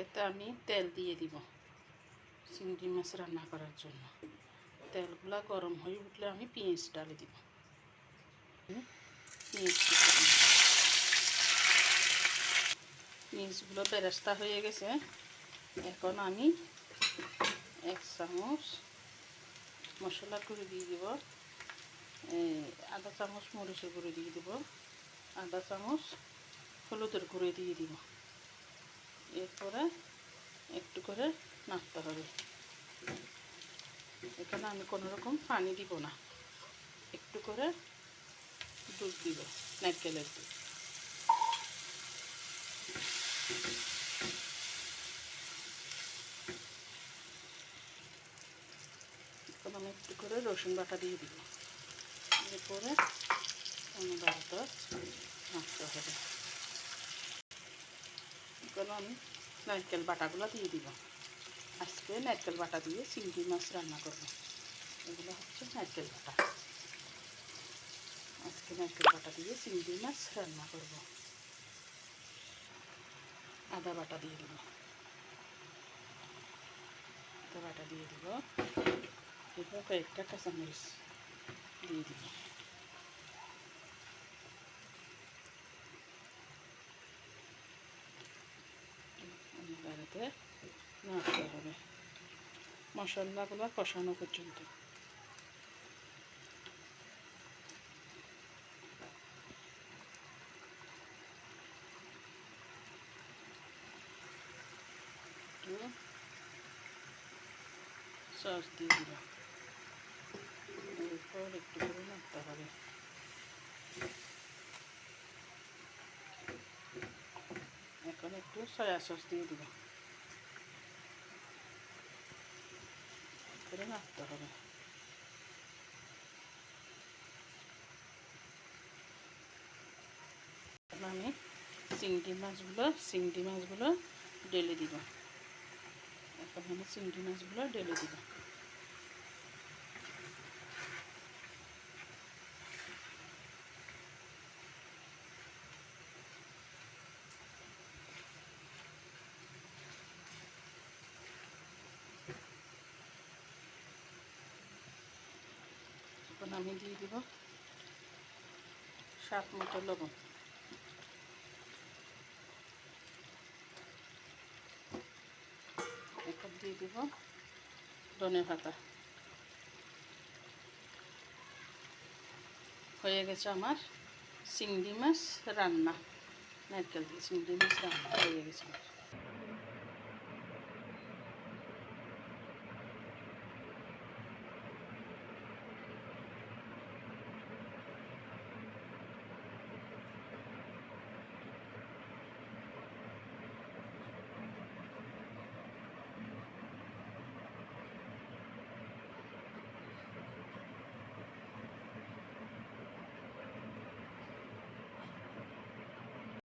কড়াইতে আমি তেল দিয়ে দিব, চিংড়ি মাছ রান্না করার জন্য। তেলগুলা গরম হয়ে উঠলে আমি পেঁয়াজ ডালে দিব। পেঁয়াজগুলো বেরেস্তা হয়ে গেছে। এখন আমি এক চামচ মশলা করে দিয়ে দিব। আধা চামচ মরিচের গুঁড়ো দিয়ে দিব। আধা চামচ হলুদের গুঁড়ো দিয়ে দিব। এরপরে একটু করে নাড়তে হবে। এখানে আমি কোনো রকম পানি দিব না। একটু করে দুধ দিব, নারকেলের দুধ। এখন আমি একটু করে রসুন বাটা দিয়ে দিব। এরপরে অনুবাদটা নাড়তে হবে। এখন আমি নারকেল বাটাগুলো দিয়ে দিব। আজকে নারকেল বাটা দিয়ে চিংড়ি মাছ রান্না করব। এগুলো হচ্ছে নারকেল বাটা। আজকে নারকেল বাটা দিয়ে চিংড়ি মাছ রান্না করব। আদা বাটা দিয়ে দিব। আদা বাটা দিয়ে দিব। এরপর কয়েকটা কাঁচামরিচ দিয়ে দিব। বাড়িতে নাড়তে হবে। মশলাগুলো কষানো পর্যন্ত। সস দিয়ে দিলাম। একটু করে নাড়তে হবে। এখন একটু সয়া সস দিয়ে দিব করে রাখতে হবে আমি চিংড়ি মাছগুলো চিংড়ি মাছগুলো ডেলে দিব। এখন আমি চিংড়ি মাছগুলো ডেলে দিব। আমি দিয়ে দিব সাত মতো লবণ। এখন দিয়ে দিব ধনে পাতা। হয়ে গেছে আমার চিংড়ি মাছ রান্না। নারকেল দিয়ে চিংড়ি মাছ রান্না হয়ে গেছে আমার।